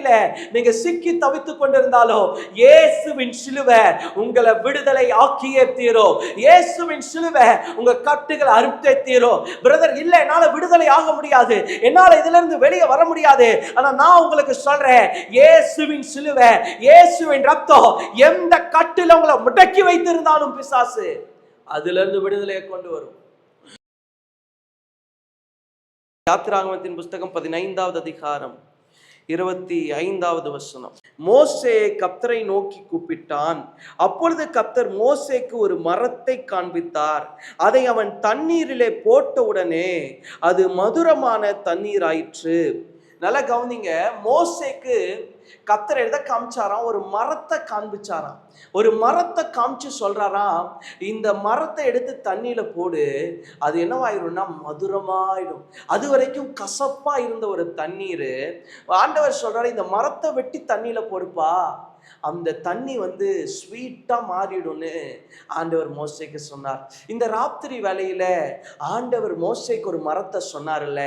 வாழ்க்கையில நீங்க சிக்கி தவித்துக் கொண்டிருந்தாலும் இயேசுவின் சிலுவை உங்களை விடுதலை ஆக்கியே தீரும் இயேசுவின் சிலுவை உங்க கட்டுகளை அறுத்தே தீரும் பிரதர் இல்ல என்னால விடுதலை ஆக முடியாது. என்னால இதுல இருந்து வெளியே வர முடியாது. ஆனா நான் உங்களுக்கு சொல்றேன் இயேசுவின் சிலுவை இயேசுவின் ரத்தம் எந்த கட்டில உங்களை முடக்கி வைத்திருந்தாலும் பிசாசு அதுல இருந்து விடுதலையை கொண்டு வரும். யாத்திராகமத்தின் புஸ்தகம் பதினைந்தாவது அதிகாரம். இருபத்தி ஐந்தாவது வசனம். மோசே கப்தரை நோக்கி கூப்பிட்டான். அப்பொழுது கப்தர் மோசேக்கு ஒரு மரத்தை காண்பித்தார். அதை அவன் தண்ணீரிலே போட்டவுடனே அது மதுரமான தண்ணீர் ஆயிற்று நல்லா கவனிங்க மோசேக்கு கத்தர் எதை காமிச்சாராம் ஒரு மரத்தை காண்பிச்சாராம். ஒரு மரத்தை காமிச்சு சொல்றாராம் இந்த மரத்தை எடுத்து தண்ணியில போடு அது என்னவாயிரும்னா மதுரமாயிடும். அது வரைக்கும் கசப்பா இருந்த ஒரு தண்ணீர். ஆண்டவர் சொல்றாரு இந்த மரத்தை வெட்டி தண்ணியில போடுப்பா. அந்த தண்ணி வந்து ஸ்வீட்டா மாறிடும்னு ஆண்டவர் மோசைக்கு சொன்னார். இந்த ராத்திரி வேலையில ஆண்டவர் மோசைக்கு ஒரு மரத்தை சொன்னார்ல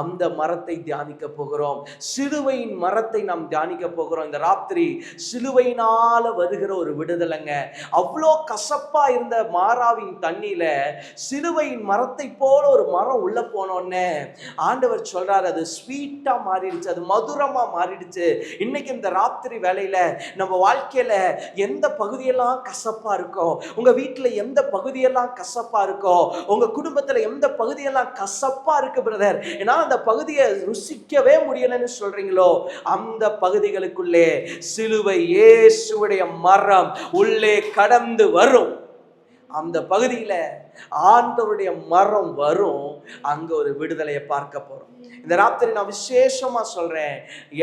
அந்த மரத்தை தியானிக்க போகிறோம். சிலுவையின் மரத்தை நாம் தியானிக்க போகிறோம். இந்த ராத்திரி சிலுவையினால வருகிற ஒரு விடுதலைங்க. அவ்வளோ கசப்பா இருந்த மாறாவின் தண்ணியில சிலுவையின் மரத்தை போல ஒரு மரம் உள்ளே போனோடனே ஆண்டவர் சொல்றாரு. அது ஸ்வீட்டா மாறிடுச்சு அது மதுரமா மாறிடுச்சு. இன்னைக்கு இந்த ராத்திரி வேலையில நம்ம வாழ்க்கையில் எந்த பகுதியெல்லாம் கசப்பாக இருக்கோ உங்கள் வீட்டில் எந்த பகுதியெல்லாம் கசப்பாக இருக்கோ உங்கள் குடும்பத்தில் எந்த பகுதியெல்லாம் கசப்பாக இருக்குது பிரதர் ஏன்னா அந்த பகுதியை ருசிக்கவே முடியலைன்னு சொல்கிறீங்களோ அந்த பகுதிகளுக்குள்ளே சிலுவை இயேசுவுடைய மரம் உள்ளே கடந்து வரும். அந்த பகுதியில் ஆண்டவருடைய மரம் வரும் அங்க ஒரு விடுதலையை பார்க்க போறோம். இந்த ராத்திரி நான் விசேஷமா சொல்றேன்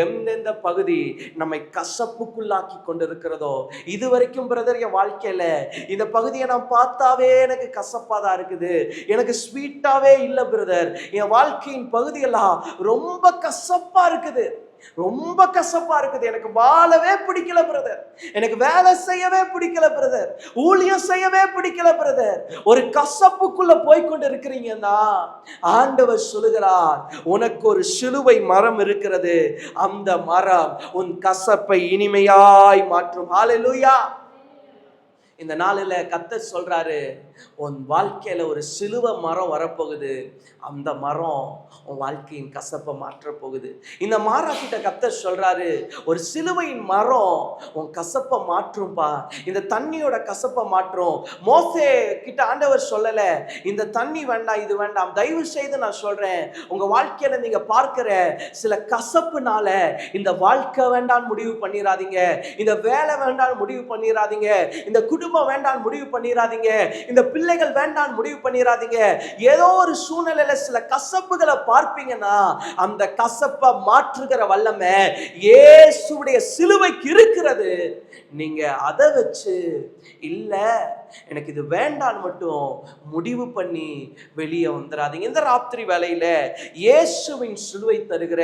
எந்தெந்த பகுதி நம்மை கசப்புக்குள்ளாக்கி கொண்டிருக்கிறதோ இது வரைக்கும் பிரதர் என் வாழ்க்கையில இந்த பகுதியை நான் பார்த்தாவே எனக்கு கசப்பாக தான் இருக்குது. எனக்கு ஸ்வீட்டாவே இல்லை பிரதர் என் வாழ்க்கையின் பகுதியெல்லாம் ரொம்ப கசப்பா இருக்குது. ரொம்ப கசப்பா இருக்குது. எனக்கு வாழவே பிடிக்கல பிரதர் எனக்கு வேலை செய்யவே பிடிக்கல பிரதர் ஊழியம் செய்யவே பிடிக்கல பிரதர் ஒரு கசப்புக்குள்ள போய்க்கொண்டு இருக்கிறீங்கன்னா ஆண்டவர் சொல்லுகிறார் உனக்கு ஒரு சிலுவை மரம் இருக்கிறது. அந்த மரம் உன் கசப்பை இனிமையாய் மாற்றும். ஹalleluya இந்த நாளில் கத்த சொல்றாரு உன் வாழ்க்கையில ஒரு சிலுவை மரம் வரப்போகுது. அந்த மரம் உன் வாழ்க்கையின் கசப்பை மாற்றப்போகுது. இந்த மாறா கிட்ட கத்த சொல்றாரு ஒரு சிலுவையின் மரம் உன் கசப்பை மாற்றும்பா. இந்த தண்ணியோட கசப்பை மாற்றும். மோசே கிட்ட ஆண்டவர் சொல்லலை இந்த தண்ணி வேண்டாம் இது வேண்டாம். தயவு செய்து நான் சொல்றேன் உங்க வாழ்க்கையில நீங்க பார்க்குற சில கசப்புனால இந்த வாழ்க்கை வேண்டாம் முடிவு பண்ணிடாதீங்க இந்த வேலை வேண்டாம் முடிவு பண்ணிடாதீங்க இந்த குடும்பம் வேண்டாம் முடிவு பண்ணிடாதீங்க இந்த பிள்ளைகள் வேண்டாம் முடிவு பண்ணிடாதீங்க ஏதோ ஒரு சூழ்நிலையில சில கசப்புகளை பார்ப்பீங்கன்னா அந்த கசப்பை மாற்றுகிற வல்லமை ஏசுடைய சிலுவைக்கு இருக்கிறது. நீங்க அதை வச்சு இல்ல எனக்கு இது வேண்டான்னு மட்டும் முடிவு பண்ணி வெளியே வந்துடாதீங்க இந்த ராத்திரி வேலையில இயேசுவின் சிலுவை தருகிற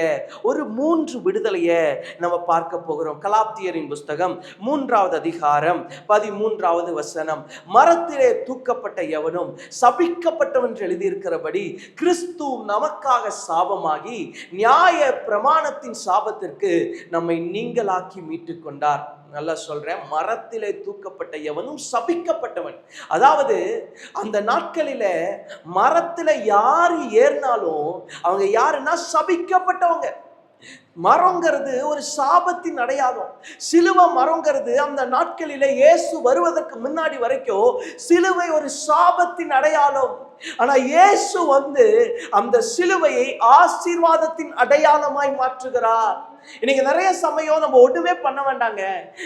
ஒரு மூன்று விடுதலையை நம்ம பார்க்க போகிறோம். கலாப்தியரின் புஸ்தகம் மூன்றாவது அதிகாரம் பதிமூன்றாவது வசனம். மரத்திலே தூக்கப்பட்ட எவனும் சபிக்கப்பட்டவன் எழுதியிருக்கிறபடி கிறிஸ்து நமக்காக சாபமாகி நியாய பிரமாணத்தின் சாபத்திற்கு நம்மை நீங்களாக்கி மீட்டு கொண்டார். நல்லா சொல்றேன். மரத்திலே தூக்கப்பட்ட எவனும் சபிக்கப்பட்டவன். அதாவது அந்த நாட்களில மரத்துல யாரு ஏறினாலும் அவங்க யாருன்னா சபிக்கப்பட்டவங்க. மரங்கிறது ஒரு சாபத்தின் அடையாளம். சிலுவை மரங்கிறது அந்த நாட்களில இயேசு வருவதற்கு முன்னாடி வரைக்கும் சிலுவை ஒரு சாபத்தின் அடையாளம். ஆனா இயேசு வந்து அந்த சிலுவையை ஆசீர்வாதத்தின் அடையாளமாய் மாற்றுகிறார். இன்னைக்கு நிறைய சமயம் நம்ம ஒன்றுமே பண்ண வேண்டாங்க.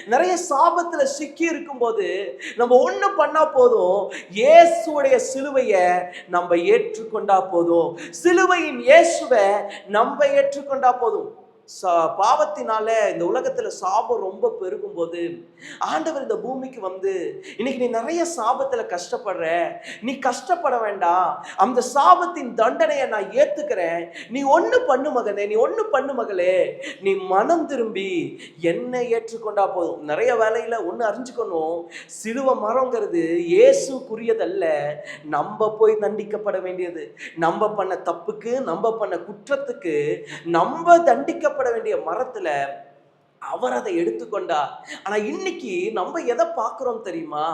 நிறைய சாபத்துல சிக்கி இருக்கும்போது நம்ம ஒண்ணு பண்ணா போதும். இயேசுடைய சிலுவையை நம்ம ஏற்றுக்கொண்டா போதும். சிலுவையின் இயேசுவை நம்ம ஏற்றுக்கொண்டா போதும். பாவத்தினால இந்த உலகத்துல சாபம் ரொம்ப பெருகும் போது ஆண்டவர் இந்த பூமிக்கு வந்து இன்னைக்கு நீ நிறைய சாபத்துல கஷ்டப்படுற. நீ கஷ்டப்பட வேண்டாம். அந்த சாபத்தின் தண்டனையை நான் ஏத்துக்கிறேன். நீ ஒண்ணு பண்ணு மகனே நீ ஒண்ணு பண்ணு மகளே. நீ மனம் திரும்பி என்னை ஏற்றுக்கொண்டா போதும். நிறைய வேலையில ஒண்ணு அறிஞ்சுக்கணும். சிலுவ மரங்கிறது இயேசுக்குரியதல்ல. நம்ம போய் தண்டிக்கப்பட வேண்டியது. நம்ம பண்ண தப்புக்கு நம்ம பண்ண குற்றத்துக்கு நம்ம தண்டிக்க வெட்டப்பட வேண்டிய மரத்தில் அவர் அதை எடுத்துக்கொண்டார் ஆனா இன்னைக்கு நம்ம எதை பார்க்குறோம் தெரியுமா?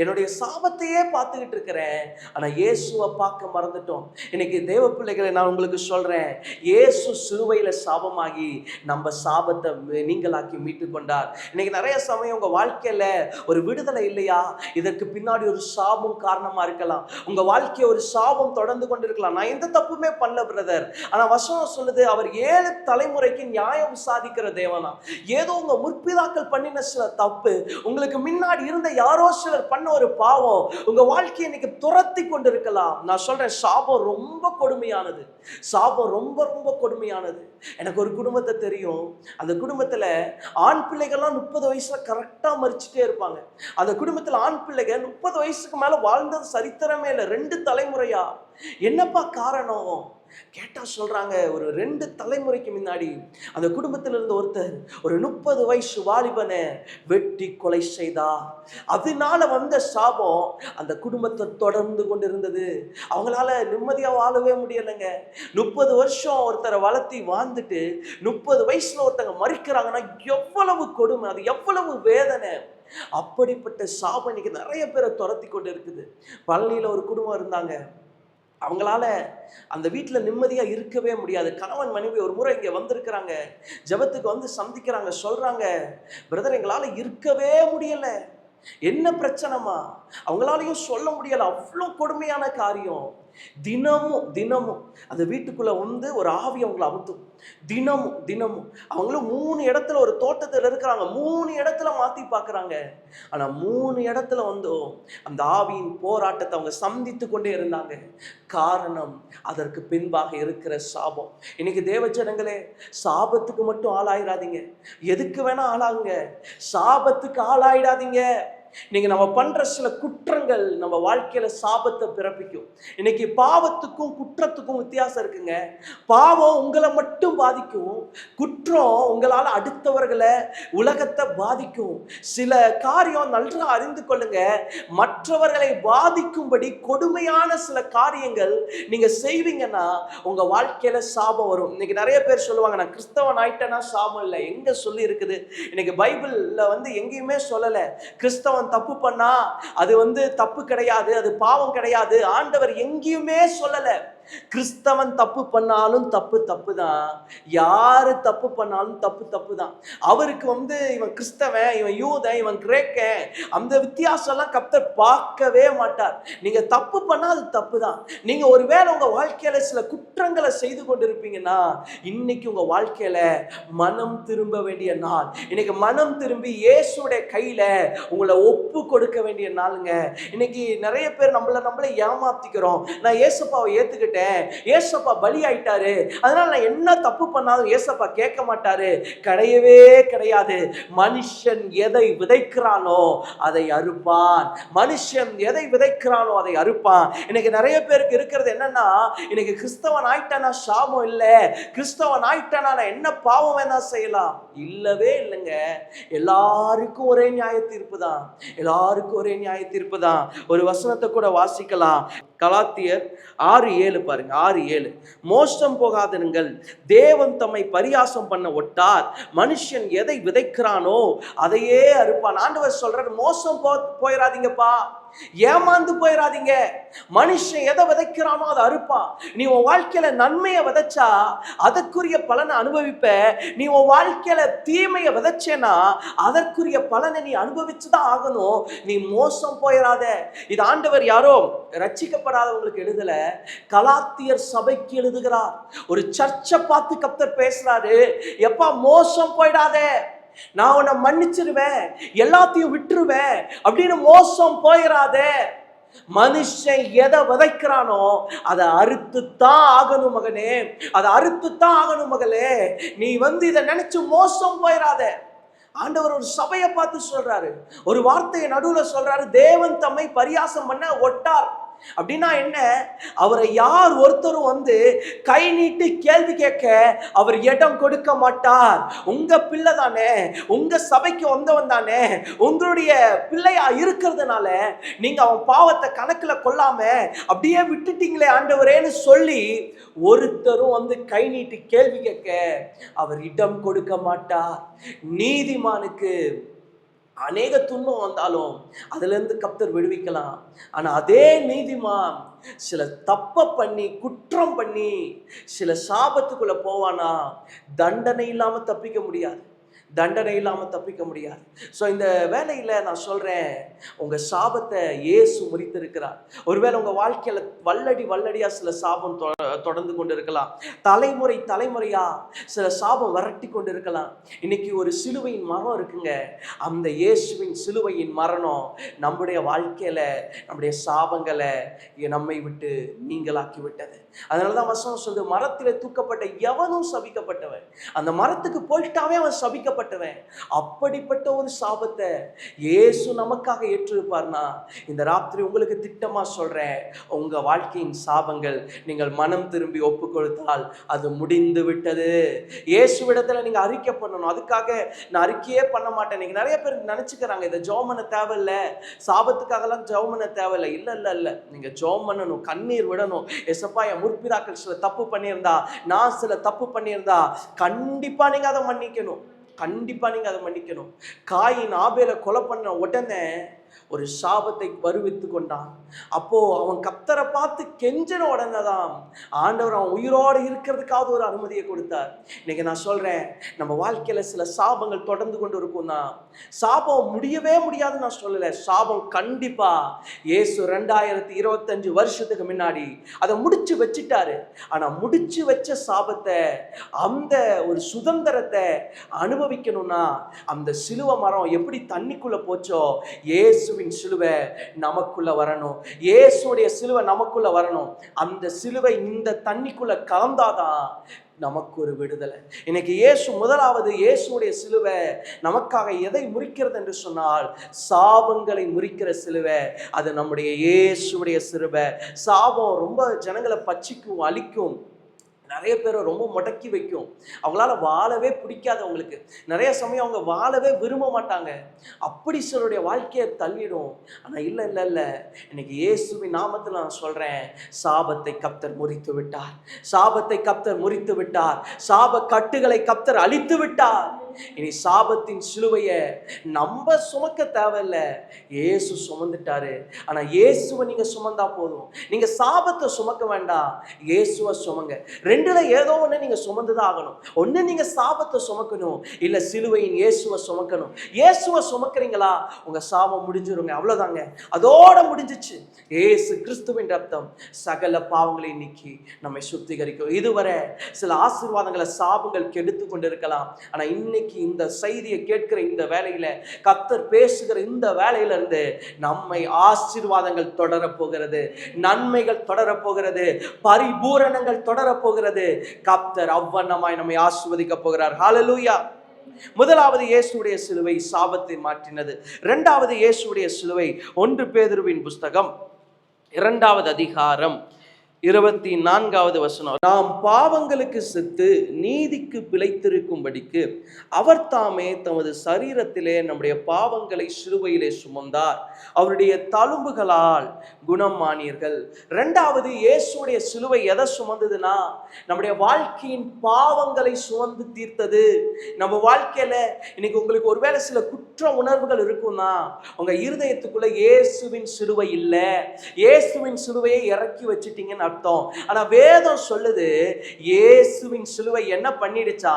என்னுடைய சாபத்தையே பார்த்துக்கிட்டு இருக்கிறேன். ஆனா இயேசுவை பார்க்க மறந்துட்டோம். இன்னைக்கு தேவ பிள்ளைகளை நான் உங்களுக்கு சொல்றேன். இயேசு சிலுவையில சாபமாகி நம்ம சாபத்தை நீங்களாக்கி மீட்டு கொண்டார் இன்னைக்கு நிறைய சமயம் உங்க வாழ்க்கையில ஒரு விடுதலை இல்லையா? இதற்கு பின்னாடி ஒரு சாபம் காரணமா இருக்கலாம். உங்க வாழ்க்கையை ஒரு சாபம் தொடர்ந்து கொண்டு இருக்கலாம் நான் எந்த தப்புமே பண்ணல பிரதர். ஆனா வசனம் சொல்லுது அவர் ஏழு தலைமுறைக்கு நியாயம் சாதிக்கிற தேவனா? ஏதோ உங்க முற்பிதாக்கள் பண்ணின சில தப்பு உங்களுக்கு முன்னாடி இருந்த யாரோ சிலர் பண்ண ஒரு பாவம் உங்க வாழ்க்கையை இன்னைக்கு துரத்தி கொண்டு இருக்கலாம் நான் சொல்றேன் சாபம் ரொம்ப கொடுமையானது. சாபம் ரொம்ப ரொம்ப கொடுமையானது. எனக்கு ஒரு குடும்பத்தை தெரியும். அந்த குடும்பத்தில் ஆண் பிள்ளைகள்லாம் முப்பது வயசில் கரெக்டாக மறிச்சுட்டே இருப்பாங்க. அந்த குடும்பத்தில் ஆண் பிள்ளைங்க முப்பது வயசுக்கு மேலே வாழ்ந்தது சரித்திரமே இல்லை ரெண்டு தலைமுறையா? என்னப்பா காரணம்? கேட்டால் சொல்கிறாங்க ஒரு ரெண்டு தலைமுறைக்கு முன்னாடி அந்த குடும்பத்தில் இருந்த ஒருத்தர் ஒரு முப்பது வயசு வாலிபனை வெட்டி கொலை செய்தா அதனால வந்த சாபம் அந்த குடும்பத்தை தொடர்ந்து கொண்டிருந்தது. அவங்களால நிம்மதியாக வாழவே முடியலைங்க. முப்பது வருஷம் ஒருத்தரை வளர்த்தி வாழ்ந்துட்டு முப்பது வயசில் ஒருத்தங்க மறிக்கிறாங்கன்னா எவ்வளவு கொடுமை அது எவ்வளவு வேதனை. அப்படிப்பட்ட சாபம் இன்னைக்கு நிறைய பேரை துரத்தி கொண்டு இருக்குது. பழனியில் ஒரு குடும்பம் இருந்தாங்க. அவங்களால அந்த வீட்டில் நிம்மதியாக இருக்கவே முடியாது. கணவன் மனைவி ஒரு முறை இங்கே வந்திருக்கிறாங்க. ஜெபத்துக்கு வந்து சந்திக்கிறாங்க சொல்கிறாங்க பிரதர் எங்களால் இருக்கவே முடியலை. என்ன பிரச்சனைமா அவங்களாலையும் சொல்ல முடியலை. அவ்வளோ கொடுமையான காரியம். தினமும் தினமும். அந்த வீட்டுக்குள்ளே வந்து ஒரு ஆவி அவங்கள அமுத்தும். தினமும் தினமும். அவங்களும் மூணு இடத்துல ஒரு தோட்டத்தில் இருக்கிறாங்க. மூணு இடத்துல மாற்றி பார்க்குறாங்க ஆனால் மூணு இடத்துல வந்தும். அந்த ஆவியின் போராட்டத்தை அவங்க சந்தித்து கொண்டே இருந்தாங்க. காரணம் அதற்கு பின்பாக இருக்கிற சாபம். இன்னைக்கு தேவஜனங்களே சாபத்துக்கு மட்டும் ஆளாயிடாதீங்க எதுக்கு வேணால் ஆளாகுங்க. சாபத்துக்கு ஆளாயிடாதீங்க. இன்னைக்கு நம்ம பண்ற சில குற்றங்கள் நம்ம வாழ்க்கையில சாபத்தை பிறப்பிக்கும். இன்னைக்கு பாவத்துக்கும் குற்றத்துக்கும் வித்தியாசம் இருக்குங்க. பாவம் உங்களை மட்டும் பாதிக்கும். குற்றம் உங்களால் அடுத்தவர்களை உலகத்தை பாதிக்கும். சில காரியம் நல்லா அறிந்து கொள்ளுங்க. மற்றவர்களை பாதிக்கும்படி கொடுமையான சில காரியங்கள் நீங்க செய்வீங்கன்னா உங்க வாழ்க்கையில சாபம் வரும். இன்னைக்கு நிறைய பேர் சொல்லுவாங்க நான் கிறிஸ்தவன் ஆயிட்டேன்னா சாபம் இல்லை. எங்க சொல்லி இருக்குது இன்னைக்கு பைபிள்ல வந்து எங்கேயுமே சொல்லல. கிறிஸ்தவன் தப்பு பண்ணா அது வந்து தப்பு கிடையாது அது பாவம் கிடையாது. ஆண்டவர் எங்கேயுமே சொல்லலை. கிறிஸ்தவன் தப்பு பண்ணாலும் தப்பு தப்பு தான் யாரு தப்பு பண்ணாலும் தப்பு தப்பு தான் அவருக்கு வந்து இவன் கிறிஸ்தவன் இவன் யூதன் இவன் கிரேக்கன் அந்த வித்தியாசம்லாம் கப்தர் பார்க்கவே மாட்டார். நீங்க தப்பு பண்ணா அது தப்பு தான் நீங்க ஒருவேளை உங்க வாழ்க்கையில சில குற்றங்களை செய்து கொண்டிருப்பீங்கன்னா இன்னைக்கு உங்க வாழ்க்கையில மனம் திரும்ப வேண்டிய நாள். இன்னைக்கு மனம் திரும்பி இயேசுடைய கையில உங்களை ஒப்பு கொடுக்க வேண்டிய நாளுங்க. இன்னைக்கு நிறைய பேர் நம்மள நம்மளே ஏமாத்திக்கிறோம். நான் ஏசப்பாவை ஏத்துக்கிட்டேன் ஏசப்பா பலி ஆயிட்டாரு அதனால நான் என்ன தப்பு பண்ணாலும் ஏசப்பா கேட்க மாட்டாரு. கிடையவே கிடையாது. மனுஷன் எதை விதைக்கிறானோ அதை அறுப்பான். மனுஷன் எதை விதைக்கிறானோ அதை அறுப்பான். இன்னைக்கு நிறைய பேருக்கு இருக்கிறது என்னன்னா இன்னைக்கு கிறிஸ்தவன் ஆயிட்டானா சாபம் இல்லை. கிறிஸ்தவன் ஆயிட்டானா நான் என்ன பாவம் வேணா செய்யலாம்? இல்லவே இல்லைங்க. எல்லாருக்கும் ஒரே நியாய தீர்ப்பு தான் எல்லாருக்கும் ஒரே நியாய தீர்ப்பு தான் ஒரு வசனத்தை கூட வாசிக்கலாம். கலாத்தியர் ஆறு ஏழு பாருங்க ஆறு ஏழு. மோசம் போகாதனுங்கள் தேவன் தம்மை பரியாசம் பண்ண ஒட்டார். மனுஷன் எதை விதைக்கிறானோ அதையே அறுப்பான். ஆண்டவர் சொல்றாரு மோசம் போ போயிடாதீங்கப்பா ஏமாந்து போயிடாதீங்க மனுஷன் எதை விதைக்கிறானோ அதை அறுப்பான் நீ உன் வாழ்க்கையில நன்மையை விதைச்சா அதற்குரிய பலனை அனுபவிப்ப. நீ உன் வாழ்க்கையில தீமையை விதைச்சேன்னா அதற்குரிய பலனை நீ அனுபவிச்சுதான் ஆகணும். நீ மோசம் போயிடாத இது ஆண்டவர் யாரோ? ரட்சிக்கப்படாதவங்களுக்கு எழுதல. கலாத்தியர் சபைக்கு எழுதுகிறார். ஒரு சர்ச்சை பார்த்து கப்தர் பேசுறாரு. எப்பா மோசம் போயிடாத. நான் உன்னை மன்னிச்சிருவேன் எல்லாத்தையும் விட்டுருவேன் அப்படின்னு மோசம் போயிடாதே மனுஷன் எதை விதைக்கிறானோ அதை அறுத்துத்தான் ஆகணும் மகனே. அதை அறுத்துத்தான் ஆகணும் மகளே. நீ வந்து இதை நினைச்சு மோசம் போயிடாத ஆண்டவர் ஒரு சபையை பார்த்து சொல்றாரு. ஒரு வார்த்தையை நடுவுல சொல்றாரு. தேவன் தம்மை பரியாசம் பண்ண ஒட்டார். அப்படின்னா என்ன? அவரை யார் ஒருத்தரும் வந்து கை நீட்டு கேள்வி கேட்க அவர் இடம் கொடுக்க மாட்டார். உங்க பிள்ளை தானே உங்க சபைக்கு வந்தவன் தானே உங்களுடைய பிள்ளையா இருக்கிறதுனால நீங்க அவன் பாவத்தை கணக்குல கொள்ளாம அப்படியே விட்டுட்டீங்களே ஆண்டவரேன்னு சொல்லி ஒருத்தரும் வந்து கை நீட்டு கேள்வி கேட்க அவர் இடம் கொடுக்க மாட்டார். நீதிமானுக்கு அநேக துன்பம் வந்தாலும் அதுலேருந்து கப்தர் விடுவிக்கலாம். ஆனால் அதே நீதிமான் சில தப்பை பண்ணி குற்றம் பண்ணி சில சாபத்துக்குள்ளே போவானா தண்டனை இல்லாமல் தப்பிக்க முடியாது. தண்டனை இல்லாமல் தப்பிக்க முடியாது. ஸோ இந்த வேலையில் நான் சொல்கிறேன் உங்கள் சாபத்தை இயேசு முறித்திருக்கிறார். ஒருவேளை உங்கள் வாழ்க்கையில் வல்லடி வல்லடியாக சில சாபம் தொ- தொடர்ந்து கொண்டு இருக்கலாம் தலைமுறை தலைமுறையாக சில சாபம் விரட்டி கொண்டு இருக்கலாம் இன்னைக்கு ஒரு சிலுவையின் மரம் இருக்குங்க. அந்த இயேசுவின் சிலுவையின் மரணம் நம்முடைய வாழ்க்கையில் நம்முடைய சாபங்களை நம்மை விட்டு நீங்களாக்கி விட்டது. அதனால தான் வசனம் சொல்லுது மரத்தில் தூக்கப்பட்ட எவனும் சபிக்கப்பட்டவன். அந்த மரத்துக்கு போயிட்டாவே அவன் சபிக்கப்பட்டவன். அப்படிப்பட்ட ஒரு சாபத்தை இயேசு நமக்காக ஏற்றிருப்பார்னா இந்த ராத்திரி உங்களுக்கு திட்டமா சொல்றேன் உங்க வாழ்க்கையின் சாபங்கள் நீங்கள் மனம் திரும்பி ஒப்பு கொடுத்தால் அது முடிந்து விட்டது. இயேசு இயேசுவிடத்துல நீங்க அறிக்கை பண்ணணும். அதுக்காக நான் அறிக்கையே பண்ண மாட்டேன். நீங்க நிறைய பேர் நினச்சிக்கிறாங்க இதை ஜோம் தேவையில்லை சாபத்துக்காகலாம் ஜோமனை தேவையில்லை. இல்ல இல்ல இல்ல. நீங்க ஜோம் பண்ணணும் கண்ணீர் விடணும். எசப்பா என் முற்பிதாக்கள் சில தப்பு பண்ணியிருந்தா நான் சில தப்பு பண்ணியிருந்தா கண்டிப்பாக நீங்கள் அதை மன்னிக்கணும். கண்டிப்பாக நீங்கள் அதை மன்னிக்கணும். காயின் ஆபேல கொலை பண்ண உடனே ஒரு சாபத்தை பருவித்து கொண்டான். அப்போ அவன் கத்தரை பார்த்து கெஞ்சின உடனே தான் ஆண்டவர் அவன் உயிரோடு இருக்கிறதுக்காவது ஒரு அனுமதியை கொடுத்தார். இன்னைக்கு நான் சொல்றேன் நம்ம வாழ்க்கையில சில சாபங்கள் தொடர்ந்து கொண்டு இருக்கும்னா சாபம் முடியவே முடியாதுன்னு நான் சொல்லலை. சாபம் கண்டிப்பா இயேசு ரெண்டாயிரத்தி இருபத்தஞ்சு வருஷத்துக்கு முன்னாடி அதை முடிச்சு வச்சுட்டாரு. ஆனா முடிச்சு வச்ச சாபத்தை அந்த ஒரு சுதந்திரத்தை அனுபவிக்கணும்னா அந்த சிலுவை மரம் எப்படி தண்ணிக்குள்ள போச்சோ இயேசுவின் சிலுவை நமக்குள்ள வரணும். இயேசுடைய சிலுவை நமக்குள்ள வரணும். அந்த சிலுவை இந்த தண்ணிக்குள்ள கலந்தாதான் நமக்கு ஒரு விடுதலை. இன்னைக்கு இயேசு முதலாவது இயேசுடைய சிலுவை நமக்காக எதை முறிக்கிறது என்று சொன்னால் சாபங்களை முறிக்கிற சிலுவை. அது நம்முடைய இயேசுடைய சிலுவை. சாபம் ரொம்ப ஜனங்களை பச்சிக்கும் அழிக்கும். நிறைய பேரை ரொம்ப முடக்கி வைக்கும். அவங்களால வாழவே பிடிக்காது அவங்களுக்கு. நிறைய சமயம் அவங்க வாழவே விரும்ப மாட்டாங்க. அப்படி சிலருடைய வாழ்க்கையை தள்ளிடும். ஆனால் இல்லை இல்லை இல்லை. இன்னைக்கு இயேசுவின் நாமத்தில் நான் சொல்கிறேன் சாபத்தை கப்தர் முறித்து விட்டார். சாபத்தை கப்தர் முறித்து விட்டார். சாப கட்டுகளை கப்தர் அழித்து விட்டார். இனி சாபத்தின் சிலுவையை நம்ம சுமக்க தேவையில்ல. இயேசு சுமந்துட்டாரு. ஆனா இயேசுவை நீங்க சுமந்தா போதும். நீங்க சாபத்தை சுமக்க வேண்டாம் இயேசுவை சுமங்க. ரெண்டுல ஏதோ ஒண்ணு நீங்க சுமந்துதான் ஆகணும். ஒண்ணு நீங்க சாபத்தை சுமக்கணும். இல்ல சிலுவையின் இயேசுவை சுமக்கணும். இயேசுவை சுமக்கிறீங்களா? உங்க சாபம் முடிஞ்சிருங்க. அவ்வளவுதாங்க. அதோட முடிஞ்சிச்சு. இயேசு கிறிஸ்துவின் ரத்தம் சகல பாவங்களை நீக்கி நம்மை சுத்திகரிக்கும். இதுவரை சில ஆசீர்வாதங்களை சாபங்கள் கெடுத்து கொண்டு இருக்கலாம் ஆனா இன்னைக்கு இன்னைக்கு இந்த செய்தியை கேட்கிற இந்த வேலையில கத்தர் பேசுகிற இந்த வேலையில இருந்து நம்மை ஆசீர்வாதங்கள் தொடரப்போகிறது நன்மைகள் தொடரப்போகிறது பரிபூரணங்கள் தொடரப்போகிறது. கத்தர் அவ்வண்ணமாய் நம்மை ஆசிர்வதிக்க போகிறார். ஹாலலூயா முதலாவது இயேசுடைய சிலுவை சாபத்தை மாற்றினது. இரண்டாவது இயேசுடைய சிலுவை ஒன்று பேதுருவின் புஸ்தகம் இரண்டாவது அதிகாரம் இருபத்தி நான்காவது வசனம். நாம் பாவங்களுக்கு செத்து நீதிக்கு பிழைத்திருக்கும்படிக்கு அவர் தாமே தமது சரீரத்திலே நம்முடைய பாவங்களை சிறுவையிலே சுமந்தார். அவருடைய தழும்புகளால் குணமானீர்கள். ரெண்டாவது இயேசுடைய சிலுவை எதை சுமந்ததுன்னா நம்முடைய வாழ்க்கையின் பாவங்களை சுமந்து தீர்த்தது. நம்ம வாழ்க்கையில இன்னைக்கு உங்களுக்கு ஒருவேளை சில குற்ற உணர்வுகள் இருக்கும்னா உங்க இருதயத்துக்குள்ள இயேசுவின் சிலுவை இல்லை. இயேசுவின் சிலுவையை இறக்கி வச்சுட்டீங்கன்னு அர்த்தம். ஆனா வேதம் சொல்லுது இயேசுவின் சிலுவை என்ன பண்ணிடுச்சா?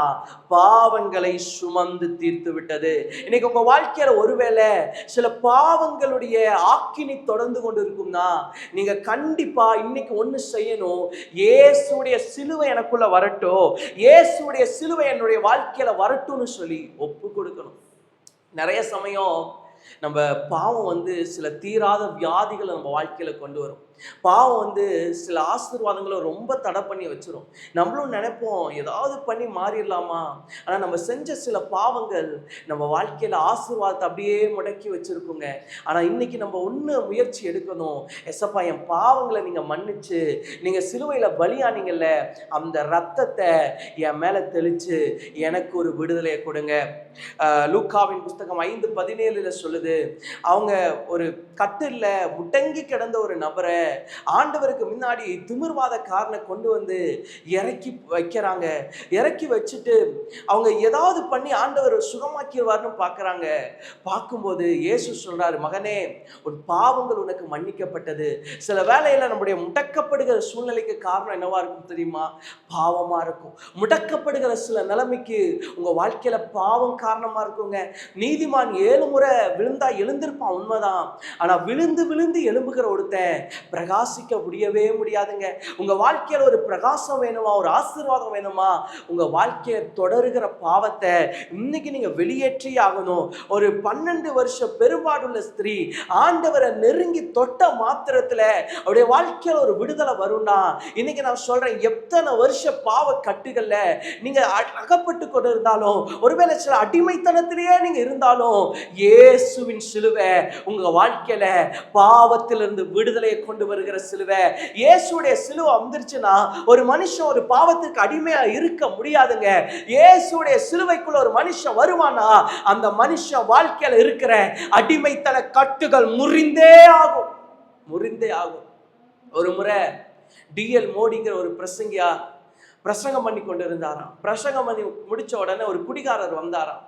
பாவங்களை சுமந்து தீர்த்து விட்டது. இன்னைக்கு உங்க வாழ்க்கையில ஒருவேளை சில பாவங்களுடைய ஆக்கினி தொடர்ந்து கொண்டு இருக்கும்னா நீங்க கண்டிப்பா இன்னைக்கு ஒண்ணு செய்யணும். இயேசுடைய சிலுவை எனக்குள்ள வரட்டும். இயேசுடைய சிலுவை என்னுடைய வாழ்க்கையில வரட்டும்னு சொல்லி ஒப்பு கொடுக்கணும். நிறைய சமயம் நம்ம பாவம் வந்து சில தீராத வியாதிகளை நம்ம வாழ்க்கையில கொண்டு வரும். பாவம் வந்து சில ஆசீர்வாதங்களை ரொம்ப தடை பண்ணி வச்சிரும். நம்மளும் நினைப்போம் ஏதாவது பண்ணி மாறிடலாமா? ஆனால் நம்ம செஞ்ச சில பாவங்கள் நம்ம வாழ்க்கையில் ஆசீர்வாதத்தை அப்படியே முடக்கி வச்சிருக்குங்க. ஆனால் இன்னைக்கு நம்ம ஒன்று முயற்சி எடுக்கணும். எசப்பா என் பாவங்களை நீங்கள் மன்னிச்சு நீங்கள் சிலுவையில் பலியானீங்கல்ல அந்த ரத்தத்தை என் மேலே தெளிச்சு எனக்கு ஒரு விடுதலையை கொடுங்க. லூக்காவின் புஸ்தகம் ஐந்து பதினேழுல சொல்லுது அவங்க ஒரு கட்டில் முட்டங்கி கிடந்த ஒரு நபரை ஆண்டவருக்கு முன்னாடி திமிர்வாத காரனை கொண்டு வந்து இறக்கி வைக்கிறாங்க. இறக்கி வச்சுட்டு அவங்க ஏதாவது பண்ணி ஆண்டவர் சுகமாக்கிடுவார்னு பார்க்குறாங்க. பார்க்கும்போது இயேசு சொல்கிறார் மகனே உன் பாவங்கள் உனக்கு மன்னிக்கப்பட்டது. சில வேலையில் நம்முடைய முடக்கப்படுகிற சூழ்நிலைக்கு காரணம் என்னவா இருக்கும் தெரியுமா? பாவமாக இருக்கும். முடக்கப்படுகிற சில நிலைமைக்கு உங்கள் வாழ்க்கையில் பாவம் காரணமாக இருக்குங்க. நீதிமான் ஏழு முறை விழுந்தா எழுந்திருப்பான் உண்மைதான். ஆனால் விழுந்து விழுந்து எழும்புகிற ஒருத்தன் பிரகாசிக்க முடியவே முடியாதுங்க. உங்க வாழ்க்கையில் ஒரு பிரகாசம் வேணுமா? ஒரு ஆசீர்வாதம் வேணுமா? உங்க வாழ்க்கையை தொடருகிற பாவத்தை இன்னைக்கு நீங்க வெளியேற்றி ஆகணும். ஒரு பன்னெண்டு வருஷம் பெருபாடுள்ள ஸ்திரீ ஆண்டவரை நெருங்கி தொட்ட மாத்திரத்துல அவருடைய வாழ்க்கையில் ஒரு விடுதலை வரும்னா இன்னைக்கு நான் சொல்றேன் எத்தனை வருஷ பாவ கட்டுகள்ல நீங்க அ- அகப்பட்டு கொண்டு இருந்தாலும் ஒருவேளை சில அடிமைத்தனத்திலேயே நீங்க இருந்தாலும் இயேசுவின் சிலுவை உங்க வாழ்க்கையில பாவத்திலிருந்து விடுதலையை கொண்டு வருகிற சிலுவை. இயேசுடைய சிலுவை வந்துருச்சுன்னா ஒரு மனுஷன் ஒரு பாவத்துக்கு அடிமையா இருக்க முடியாதுங்க. இயேசுடைய சிலுவைக்குள்ள ஒரு மனுஷன் வருவானா அந்த மனுஷன் வாழ்க்கையில இருக்கிற அடிமைத்தன கட்டுகள் முறிந்தே ஆகும். முறிந்தே ஆகும். ஒரு முறை டிஎல் மோடிங்கிற ஒரு பிரசங்கியா பிரசங்கம் பண்ணி கொண்டு இருந்தாராம் பிரசங்கம் பண்ணி முடிச்ச உடனே ஒரு குடிகாரர் வந்தாராம்.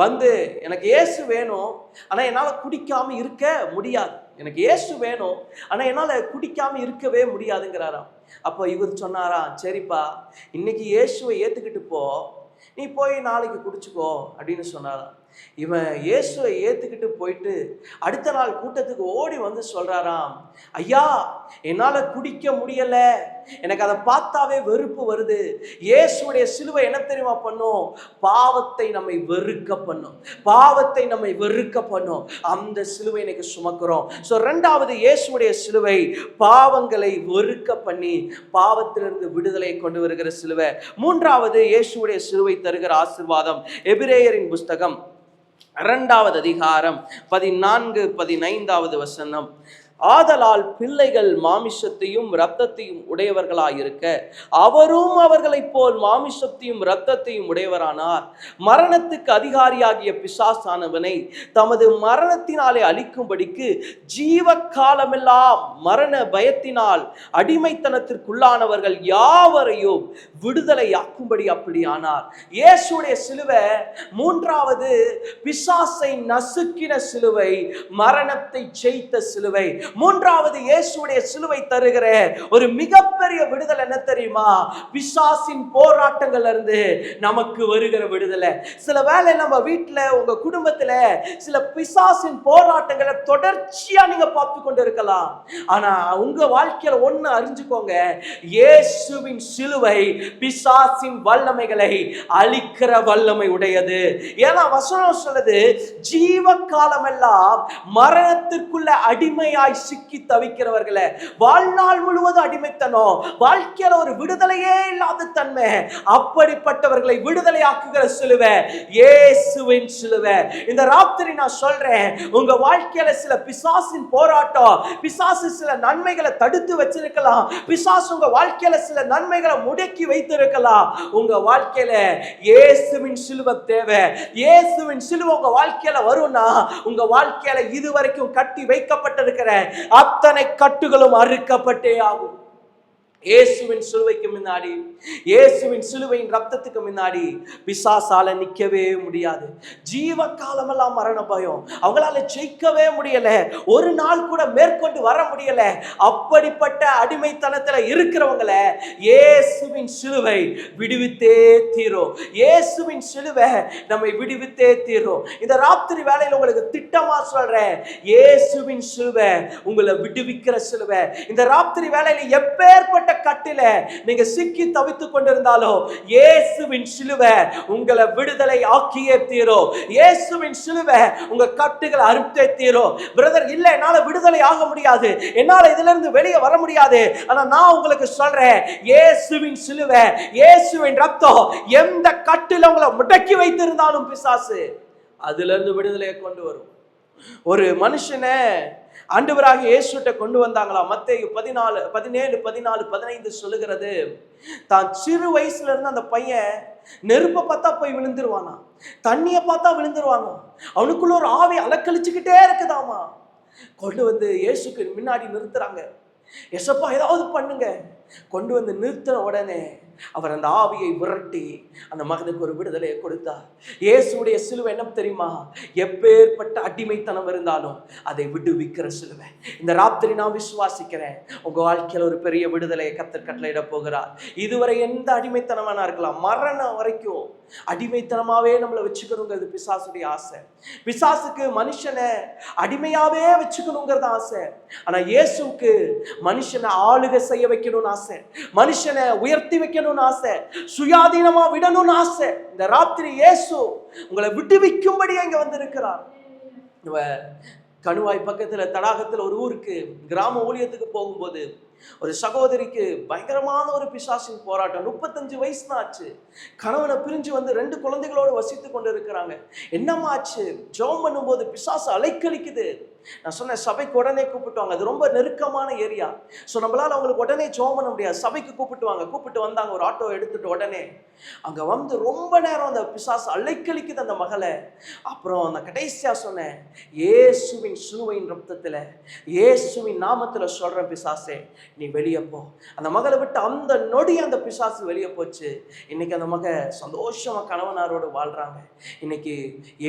வந்து எனக்கு இயேசு வேணும். ஆனால் என்னால் குடிக்காமல் இருக்க முடியாது. எனக்கு ஏசு வேணும் ஆனால் என்னால் குடிக்காமல் இருக்கவே முடியாதுங்கிறாராம். அப்போ இவர் சொன்னாராம் சரிப்பா இன்னைக்கு இயேசுவை ஏற்றுக்கிட்டு போ நீ போய் நாளைக்கு குடிச்சுக்கோ அப்படின்னு சொன்னாராம். இவன் இயேசுவை ஏற்றுக்கிட்டு போயிட்டு அடுத்த நாள் கூட்டத்துக்கு ஓடி வந்து சொல்றாராம் ஐயா என்னால் குடிக்க முடியல. எனக்கு அதை பார்த்தாவே வெறுப்பு வருது. இயேசுடைய சிலுவை என்ன தெரியுமா பண்ணும்? பாவத்தை நம்மை வெறுக்க பண்ணும். பாவத்தை நம்மை வெறுக்க பண்ணும். அந்த சிலுவை இன்னைக்கு சுமக்கிறோம். ஸோ ரெண்டாவது இயேசுடைய சிலுவை பாவங்களை வெறுக்க பண்ணி பாவத்திலிருந்து விடுதலை கொண்டு வருகிற சிலுவை. மூன்றாவது இயேசுடைய சிலுவை தருகிற ஆசீர்வாதம் எபிரேயரின் புஸ்தகம் இரண்டாவது அதிகாரம் பதினான்கு பதினைந்தாவது வசனம். ஆதலால் பிள்ளைகள் மாமிசத்தையும் இரத்தத்தையும் உடையவர்களாயிருக்க அவரும் அவர்களைப் போல் மாமிசத்தையும் இரத்தத்தையும் உடையவரானார். மரணத்துக்கு அதிகாரியாகிய பிசாசானவனை தமது மரணத்தினாலே அழிக்கும்படிக்கு ஜீவ காலமெல்லாம் மரண பயத்தினால் அடிமைத்தனத்திற்குள்ளானவர்கள் யாவரையும் விடுதலையாக்கும்படி அப்படியானார். இயேசுடைய சிலுவை மூன்றாவது பிசாசை நசுக்கின சிலுவை மரணத்தை ஜெயித்த சிலுவை மூன்றாவது இயேசுடைய சிலுவை தருகிற ஒரு மிகப்பெரிய விடுதலை என்ன தெரியுமா? பிசாசின் போராட்டங்கள்ல இருந்து நமக்கு வருகிற விடுதலை. சில வேலை நம்ம வீட்டில் உங்க குடும்பத்தில் சில பிசாசின் போராட்டங்களை தொடர்ச்சியா நீங்க பார்த்து கொண்டு இருக்கலாம் ஆனா உங்க வாழ்க்கையில ஒண்ணு அறிஞ்சுக்கோங்க. இயேசுவின் சிலுவை பிசாசின் வல்லமைகளை அழிக்கிற வல்லமை உடையது. ஏன்னா வசனம் சொல்லுது ஜீவ காலமெல்லாம் மரணத்திற்குள்ள அடிமையாய் சிக்கி தவிக்கிறவர்களை வாழ்நாள் முழுவதும் அடிமைத்தனம் வாழ்க்கையில ஒரு விடுதலையே இல்லாத தன்மை அப்படிப்பட்டவர்களை விடுதலையாக்குகிற சிலுவை இயேசுவின் சிலுவை. இந்த ராத்திரி நான் சொல்றேன் உங்க வாழ்க்கையில சில பிசாசின் போராட்டம் பிசாசு சில நன்மைகளை தடுத்து வச்சிருக்கலாம் பிசாசு உங்க வாழ்க்கையில சில நன்மைகளை முடக்கி வைத்திருக்கலாம். உங்க வாழ்க்கையில இயேசுவின் சிலுவை தேவை. இயேசுவின் சிலுவை உங்க வாழ்க்கையில வரும்னா உங்க வாழ்க்கையில இதுவரைக்கும் கட்டி வைக்கப்பட்டிருக்கிற அத்தனை கட்டுகளும் அறுக்கப்பட்டே ஆகும். இயேசுவின் சிலுவைக்கு முன்னாடி இயேசுவின் சிலுவையின் ரத்தத்துக்கு முன்னாடி பிசாசால நிக்கவே முடியாது. ஜீவ காலமெல்லாம் மரண பயம். அவங்களால ஜெயிக்கவே முடியல. ஒரு நாள் கூட மேற்கொண்டு வர முடியல. அப்படிப்பட்ட அடிமைத்தனத்துல இருக்கிறவங்கள இயேசுவின் சிலுவை விடுவித்தே தீரும். இயேசுவின் சிலுவை நம்மை விடுவித்தே தீரும். இந்த ராத்திரி வேலையில் உங்களுக்கு திட்டமா சொல்றேன். இயேசுவின் சிலுவை உங்களை விடுவிக்கிற சிலுவை. இந்த ராத்திரி வேலையில எப்பேற்பட்ட கட்டில நீங்க சிக்கி தவித்துக் கொண்டிருந்தாலும் இயேசுவின் சிலுவை உங்களை விடுதலை ஆக்கியே தீரும் இயேசுவின் சிலுவை உங்க கட்டுகளை அறுத்தே தீரும் பிரதர் இல்ல என்னால விடுதலை ஆக முடியாது. என்னால இதுல இருந்து வெளியே வர முடியாது. ஆனா நான் உங்களுக்கு சொல்றேன் இயேசுவின் சிலுவை இயேசுவின் ரத்தம் எந்த கட்டில உங்களை முடக்கி வைத்திருந்தாலும் பிசாசு அதுல இருந்து விடுதலையை கொண்டு வரும். ஒரு மனுஷனை ஆண்டவராக இயேசுட்ட கொண்டு வந்தாங்களா? மத்தேயு பதினாலு பதினேழு பதினாலு பதினைந்து சொல்லுகிறது. தான் சிறு வயசுல இருந்து அந்த பையன் நெருப்பை பார்த்தா போய் விழுந்துருவானா? தண்ணியை பார்த்தா விழுந்துருவாங்க அவனுக்குள்ள ஒரு ஆவி அலக்கழிச்சுக்கிட்டே இருக்குதாமா? கொண்டு வந்து இயேசுக்கு முன்னாடி நிறுத்துறாங்க. எசப்பா ஏதாவது பண்ணுங்க. கொண்டு வந்து நிறுத்தின உடனே அவர் அந்த ஆவியை விரட்டி அந்த மகனுக்கு ஒரு விடுதலையை கொடுத்தார். இயேசுடைய சிலுவை என்ன தெரியுமா? எப்பேற்பட்ட அடிமைத்தனம் இருந்தாலும் அதை விடுவிக்கிற சிலுவை. இந்த ராத்திரி நான் விசுவாசிக்கிறேன். உங்க வாழ்க்கையில ஒரு பெரிய விடுதலையை கத்தர் கட்டளையிட போகிறார். இதுவரை எந்த அடிமைத்தனமான இருக்கலாம். மரணம் வரைக்கும் அடிமைத்தனமாவே நம்மளை வச்சுக்கணுங்கிறது பிசாசுடைய ஆசை. பிசாசுக்கு மனுஷனை அடிமையாவே வச்சுக்கணுங்கிறது ஆசை. ஆனா இயேசுக்கு மனுஷனை ஆளுகை செய்ய வைக்கணும்னு ஆசை. மனுஷனை உயர்த்தி வைக்கணும் செய்யணும்னு ஆசை. சுயாதீனமா விடணும்னு ஆசை. இந்த ராத்திரி இயேசு உங்களை விடுவிக்கும்படி இங்க வந்திருக்கிறார். கணுவாய் பக்கத்துல தடாகத்துல ஒரு ஊருக்கு கிராம ஊழியத்துக்கு போகும்போது ஒரு சகோதரிக்கு பயங்கரமான ஒரு பிசாசின் போராட்டம். முப்பத்தஞ்சு வயசு தான் ஆச்சு கணவனை பிரிஞ்சு வந்து ரெண்டு குழந்தைகளோடு வசித்து கொண்டு இருக்கிறாங்க என்னம்மா ஆச்சு? ஜெபம் பண்ணும்போது பிசாசு அலைக்கழிக்குது. நான் சொன்னேன் சபைக்கு உடனே கூப்பிட்டுவாங்க. அது ரொம்ப நெருக்கமான ஏரியா. ஸோ நம்மளால் அவங்களுக்கு உடனே ஜெபம் பண்ண முடியாது. சபைக்கு கூப்பிட்டுவாங்க. கூப்பிட்டு வந்தாங்க ஒரு ஆட்டோ எடுத்துட்டு உடனே. அங்கே வந்து ரொம்ப நேரம் அந்த பிசாசு அலைக்கழிக்குது அந்த மகளை. அப்புறம் அந்த கடைசியா சொன்னேன் ஏசுவின் சிலுவையின் ரத்தத்தில் ஏசுவின் நாமத்தில் சொல்றேன் பிசாசே நீ வெளியே போ. அந்த மகளை விட்டு அந்த நொடி அந்த பிசாசு வெளியே போச்சு. இன்னைக்கு அந்த மக சந்தோஷமாக கணவனாரோடு வாழ்கிறாங்க இன்னைக்கு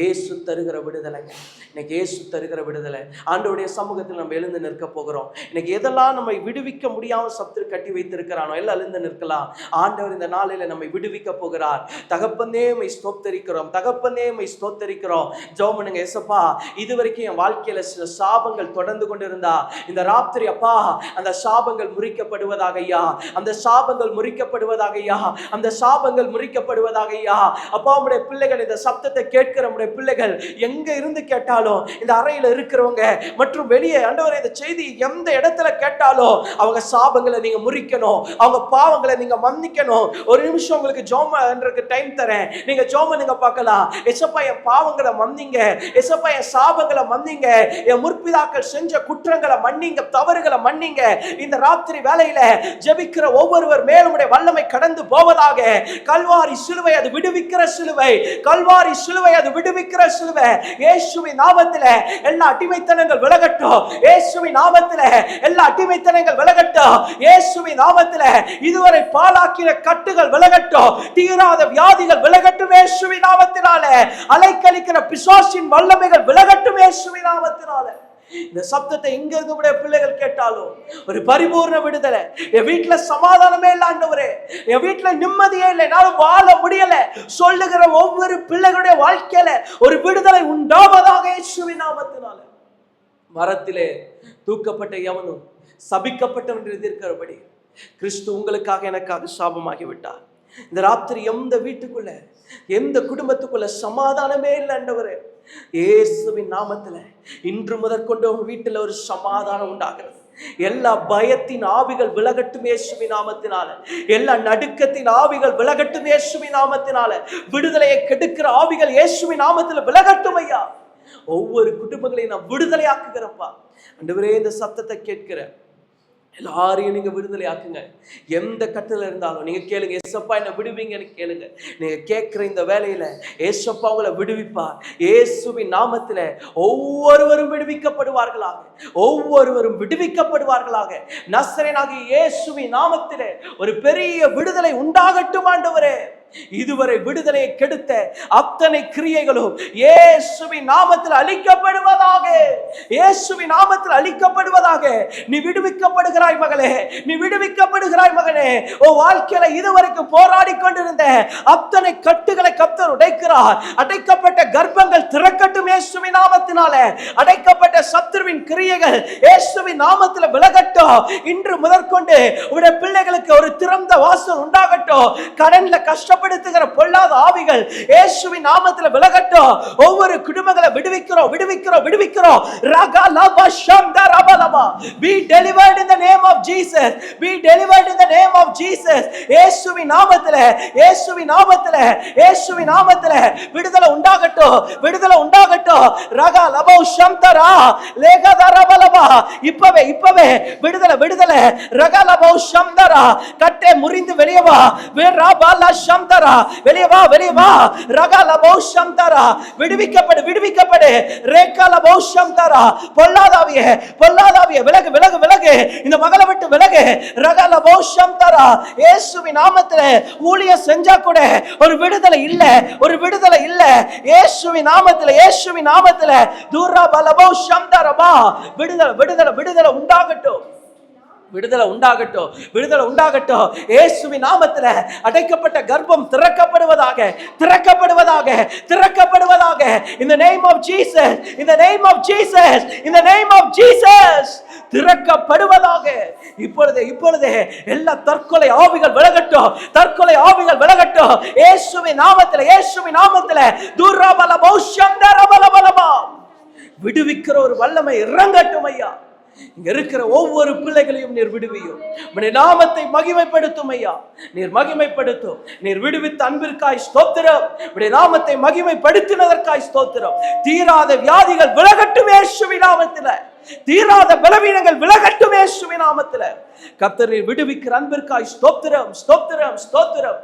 ஏசு தருகிற விடுதலைங்க. இன்னைக்கு ஏசு தருகிற விடுதலை. ஆண்டவுடைய சமூகத்தில் நம்ம எழுந்து நிற்க போகிறோம். இன்னைக்கு எதெல்லாம் நம்மை விடுவிக்க முடியாமல் சத்துரு கட்டி வைத்திருக்கிறானோ எல்லாம் எழுந்து நிற்கலாம். ஆண்டவர் இந்த நாளில நம்மை விடுவிக்க போகிறார். தகப்பனே மை ஸ்தோத்தரிக்கிறோம். தகப்பனே மை ஸ்தோத்தரிக்கிறோம். ஜோமனுங்க எசப்பா இதுவரைக்கும் என் வாழ்க்கையில சில சாபங்கள் தொடர்ந்து கொண்டிருந்தா இந்த ராத்திரி அப்பா அந்த சாபங்கள் முறிக்கப்படுவதாக ஐயா. அந்த சாபங்கள் முறிக்கப்படுவதாக ஐயா. அந்த சாபங்கள் முறிக்கப்படுவதாக ஐயா. அப்பா உடைய பிள்ளைகள் இந்த சப்தத்தை கேட்கிற உடைய பிள்ளைகள் எங்க இருந்து கேட்டாலும் இந்த அறையில இருக்கிறவங்க மற்றும் வெளியே ஆண்டவரை இந்த செய்தி எந்த இடத்துல கேட்டாலும் அவங்க சாபங்களை நீங்க முறிக்கணும். அவங்க பாவங்களை நீங்க மன்னிக்கணும். ஒரு நிமிஷம் உங்களுக்கு ஜோமன்றக்கு டைம் தரேன். நீங்க ஜோம நீங்க பார்க்கலாம். எசப்பா என் பாவங்களை மன்னிங்க. எசப்பா என் சாபங்களை மன்னிங்க. என் முற்பிதாக்கள் செஞ்ச குற்றங்களை மன்னிங்க. தவறுகளை மன்னிங்க. இந்த ராத்திரி வேலையில ஜெபிக்கிற ஒவ்வொருவர் மேலும் உடைய வல்லமை கடந்து போவதாக. கல்வாரி சிலுவை அது விடுவிக்கிற சிலுவை. கல்வாரி சிலுவை அது விடுவிக்கிற சிலுவை. இயேசுவின் நாமத்தில எல்லா அடிமைத்தனங்கள் விலகட்டும். இயேசுவி நாமத்தில எல்லா அடிமைத்தனங்கள் விலகட்டும். இயேசுவி நாமத்தில இதுவரை பாலாக்கிற கட்டுகள் விலகட்டும். தீராத வியாதிகள் விலகட்டும் இயேசுவி நாமத்தினால. அலைக்கழிக்கிற பிசாசின் வல்லமைகள் விலகட்டும் இயேசுவி நாமத்தினால. இந்த சப்தத்தை எங்க இருந்து பிள்ளைகள் கேட்டாலும் ஒரு பரிபூர்ண விடுதலை. என் வீட்டுல சமாதானமே இல்லாண்டவரே என் வீட்டுல நிம்மதியே இல்லை என்னால வாழ முடியல. சொல்லுகிற ஒவ்வொரு பிள்ளைகளுடைய வாழ்க்கையில ஒரு விடுதலை உண்டாவதாக இயேசுவின் நாமத்தினால. மரத்திலே தூக்கப்பட்ட எவனும் சபிக்கப்பட்டவன் என்று இருக்கிறபடி கிறிஸ்து உங்களுக்காக எனக்காக சாபமாகி விட்டார் இந்த ராத்திரி எந்த வீட்டுக்குள்ள எந்த குடும்பத்துக்குள்ள சமாதானமே இல்லை ஆண்டவரே இயேசுவின் நாமத்துல இன்று முதற்கொண்டு உங்க வீட்டுல ஒரு சமாதானம் உண்டாகிறது. எல்லா பயத்தின் ஆவிகள் விலகட்டும் இயேசுவின் நாமத்தினால. எல்லா நடுக்கத்தின் ஆவிகள் விலகட்டும் இயேசுவின் நாமத்தினால. விடுதலையை கெடுக்கிற ஆவிகள் இயேசுவின் நாமத்துல விலகட்டும் ஐயா. ஒவ்வொரு குடும்பங்களையும் நான் விடுதலை ஆக்குகிறப்பா ஆண்டவரே இந்த சத்தத்தை கேட்கிற எல்லாரையும் நீங்க விடுதலை ஆக்குங்க எந்த கட்டில இருந்தாலும் நீங்க கேளுங்க ஏசப்பா என்ன விடுவீங்கன்னு கேளுங்க. நீங்க கேட்கிற இந்த வேலையில ஏசப்பா உங்களை விடுவிப்பா ஏசுவின் நாமத்துல ஒவ்வொருவரும் விடுவிக்கப்படுவார்களாக. ஒவ்வொருவரும் விடுவிக்கப்படுவார்களாக. நசரேனாகிய இயேசுவின் நாமத்திலே ஒரு பெரிய விடுதலை உண்டாகட்டும் ஆண்டவரே. இதுவரை விடுதலையை கெடுத்த அத்தனை கிரியைகளும் இயேசுவின் நாமத்தில் அழிக்கப்படுவதாக இயேசுவின் நாமத்தில் அழிக்கப்படுவதாக நீ விடுவிக்கப்படுகிறாய் மகளே நீ விடுவிக்கப்படுகிறாய் மகனே. ஓ வாழ்க்கையில இதுவரைக்கும் போராடி கொண்டிருந்த அத்தனை கட்டுகளை கத்தர் உடைக்கிறார். அடைக்கப்பட்ட கர்ப்பங்கள் திறக்கட்டும் இயேசுவின் நாமத்தினால. அடைக்கப்பட்ட சத்துருவின் கிரியைகள் இயேசுவின் நாமத்தில் விலகட்டும். இன்று முதற்கொண்டு உடைய பிள்ளைகளுக்கு ஒரு திறந்த வாசல் உண்டாகட்டும். கடன்ல கஷ்டப்படுத்துகிற பொல்லாத ஆவிகள் இயேசுவின் நாமத்தில் விலகட்டும். ஒவ்வொரு குடும்பங்களை விடுவிக்கிறோம் விடுவிக்கிறோம் விடுவிக்கிறோம். ரகா லபா ஷம்தா ரபா லபா. Be delivered in the name of Jesus. Be delivered in the name of Jesus. இயேசுவின் நாமத்தில் இயேசுவின் நாமத்தில் இயேசுவின் நாமத்தில் விடுதலை உண்டாகட்டும் விடுதலை உண்டாகட்டும். ரகா லபா ஷம்தரா லேகா ரபா லபா. இப்பவே இப்பவே விடுதலை விடுதலை. ரகா லபா ஷம்தரா கட்டை முறிந்து வெளியவா வேற பாலா ஷம் சந்தரா வெளியே வா வெளியே வா. ரகல பௌஷம் தரா விடுவிக்கப்படு விடுவிக்கப்படு. ரேக்கல பௌஷம் தரா பொல்லாதாவிய பொல்லாதாவிய விலகு விலகு விலகு. இந்த மகளை விட்டு விலகு. ரகல பௌஷம் தரா இயேசுவி நாமத்துல ஊழிய செஞ்சா கூட ஒரு விடுதலை இல்ல ஒரு விடுதலை இல்ல. இயேசுவி நாமத்துல இயேசுவி நாமத்துல தூரா பலபோ ஷம்தரபா விடுதலை விடுதலை விடுதலை உண்டாகட்டும். விடுதலை உண்டாகட்டும் விடுதலை உண்டாகட்டும். இயேசுவின் நாமத்துல அடைக்கப்பட்ட கர்ப்பம் திறக்கப்படுவதாக திறக்கப்படுவதாக திறக்கப்படுவதாக. இந்த நேம் ஆஃப் ஜீசஸ் இந்த நேம் ஆஃப் ஜீசஸ் இந்த நேம் ஆஃப் ஜீசஸ் திறக்கப்படுவதாக. இப்பொழுது இப்பொழுது எல்லா தற்கொலை ஆவிகள் விலகட்டும் தற்கொலை ஆவிகள் விலகட்டும். இயேசுவின் நாமத்துல இயேசுவின் நாமத்தில். துர்ரபல பௌஷந்தரபலபலபா விடுவிக்கிற ஒரு வல்லமை இறங்கட்டும் ஐயா. இங்க இருக்கிற ஒவ்வொரு பிள்ளைகளையும் நீர் விடுவியும் உம்முடைய நாமத்தை மகிமைப்படுத்தும் ஐயா. நீர் மகிமைப்படுத்தும் நீர் விடுவித்த அன்பிற்காய் ஸ்தோத்திரம். உடைய நாமத்தை மகிமைப்படுத்தினதற்காய் ஸ்தோத்திரம். தீராத வியாதிகள் விலகட்டும் இயேசுவின் நாமத்தில. தீராத பலவீனங்கள் விலகட்டும் இயேசுவின் நாமத்தில. கர்த்தர் நீர் விடுவிக்கிற அன்பிற்காய் ஸ்தோத்திரம் ஸ்தோத்திரம் ஸ்தோத்திரம்.